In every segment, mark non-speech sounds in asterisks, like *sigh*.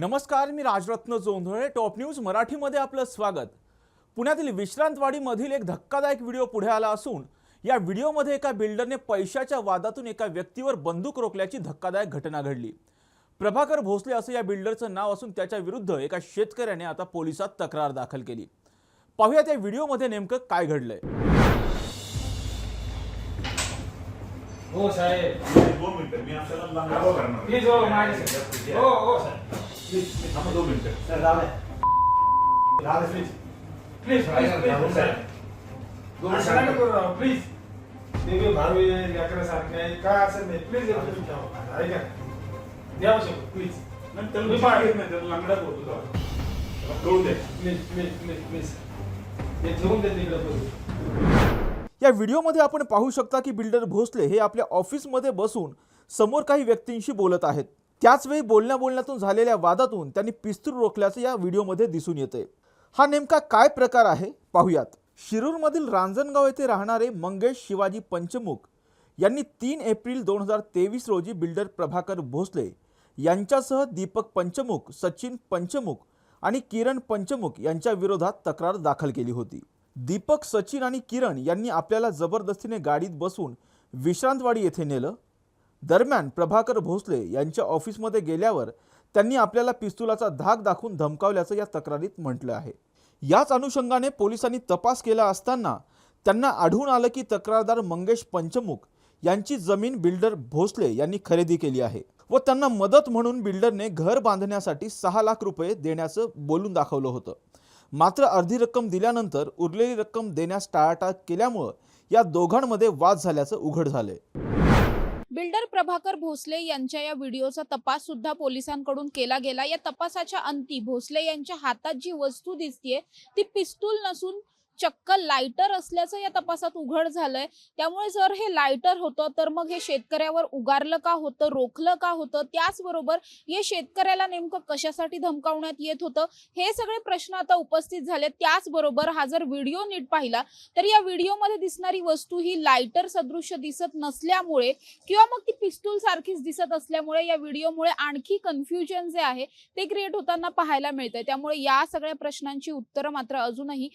नमस्कार मी Rajratna Jondhale top news मराठीमध्ये आपलं स्वागत. पुण्यातील विश्रांतवाडीमधील एक धक्कादायक व्हिडिओ पुढे आला असून या व्हिडिओमध्ये एका बिल्डरने पैशाच्या वादातून एका व्यक्तीवर बंदूक रोखल्याची धक्कादायक घटना घडली. प्रभाकर भोसले असं या बिल्डरचं नाव असून त्याच्या विरुद्ध एका शेतकऱ्याने आता पोलिसात तक्रार दाखल केली. पाहूयात या व्हिडिओमध्ये नेमकं काय घडलंय. हो साहेब. दोन मिनिटं मी आपल्याला हो हो हो साहेब. थांबा दोन मिनिटं सर राव राव प्लीज प्लीज प्लीज प्लीज साहेब दोन असं नका नका करू राव प्लीज देवी भावी लेकरासारखे आहे काय असेल नाही प्लीज एक मिनिट ठेवा ऐका द्या शकतो प्लीज नाही, त्याला मी मी पाठ- पाठ नाही त्याला लांगड्यात होतो तो. त्याला कळू दे प्लीज प्लीज प्लीज प्लीज हे ठेवून दे तिकडे बघू या व्हिडिओमध्ये आपण पाहू शकता की बिल्डर भोसले हे आपल्या ऑफिसमध्ये बसून समोर काही व्यक्तींशी बोलत आहेत. त्याचवेळी बोलण्या बोलण्यातून झालेल्या वादातून त्यांनी पिस्तूल रोखल्याचं या व्हिडिओमध्ये दिसून येते हा नेमका काय प्रकार आहे? पाहूयात. शिरूरमधील रांजणगाव येथे राहणारे मंगेश शिवाजी पंचमुख यांनी तीन एप्रिल दोन हजार तेवीस रोजी बिल्डर प्रभाकर भोसले यांच्यासह दीपक पंचमुख सचिन पंचमुख आणि किरण पंचमुख यांच्या विरोधात तक्रार दाखल केली होती. दीपक सचिन आणि किरण यांनी आपल्याला जबरदस्तीने गाडीत बसून विश्रांतवाडी येथे नेलं दरम्यान प्रभाकर भोसले यांच्या ऑफिसमध्ये गेल्यावर त्यांनी आपल्याला पिस्तुलाचा धाक दाखवून धमकावल्याचं या तक्रारीत म्हटलं आहे. याच अनुषंगाने पोलिसांनी तपास केला असताना त्यांना आढळून आलं की तक्रारदार मंगेश पंचमुख यांची जमीन बिल्डर भोसले यांनी खरेदी केली आहे व त्यांना मदत म्हणून बिल्डरने घर बांधण्यासाठी सहा लाख रुपये देण्याचं बोलून दाखवलं होतं. मात्र अर्धी रक्कम दिल्यानंतर उरलेली रक्कम देण्यास टाळाटाळ केल्यामुळं या दोघांमध्ये वाद झाल्याचं उघड झालंय. बिल्डर प्रभाकर भोसले यांच्या या व्हिडिओचा तपास सुद्धा पोलिसांकडून केला गेला. या तपासाच्या अंती भोसले यांच्या हातात जी वस्तू दिसतीये ती पिस्तूल नसून चक्क लायटर असल्याचं या तपासात उघड झालंय. त्यामुळे जर हे लायटर होतं तर मग हे शेतकऱ्यावर उगारलं का होतं रोखलं का होतं? त्याचबरोबर हे शेतकऱ्याला नेमकं कशासाठी धमकावण्यात येत होतं? हे सगळे प्रश्न आता उपस्थित झाले त्याचबरोबर हा जर व्हिडिओ नीट पाहिला तर या व्हिडिओमध्ये दिसणारी वस्तू ही लायटर सदृश्य दिसत नसल्यामुळे किंवा मग ती पिस्तूल सारखीच दिसत असल्यामुळे या व्हिडिओमुळे आणखी कन्फ्युजन जे आहे ते क्रिएट होताना पाहायला मिळतंय. त्यामुळे या सगळ्या प्रश्नांची उत्तरं मात्र अजूनही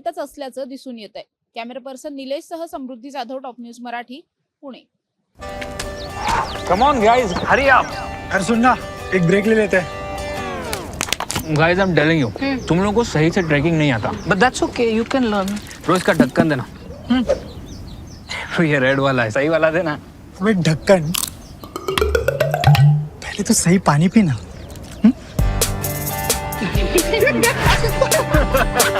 अनुत्तरितच असल्याचं दिसून येत आहे कॅमेरा पर्सन निलेश सह Samruddhi Jadhav top news Marathi Pune. Come on guys Hari आप अरे सुन ना एक ब्रेक ले लेते. हैं guys I am telling you तुम लोगों को सही से ट्रैकिंग नहीं आता. But that's okay you can learn रोज का ढक्कन देना. हम्म। *laughs* ये रेड वाला है सही वाला देना. अबे ढक्कन पहले तो सही पानी पीना. *laughs*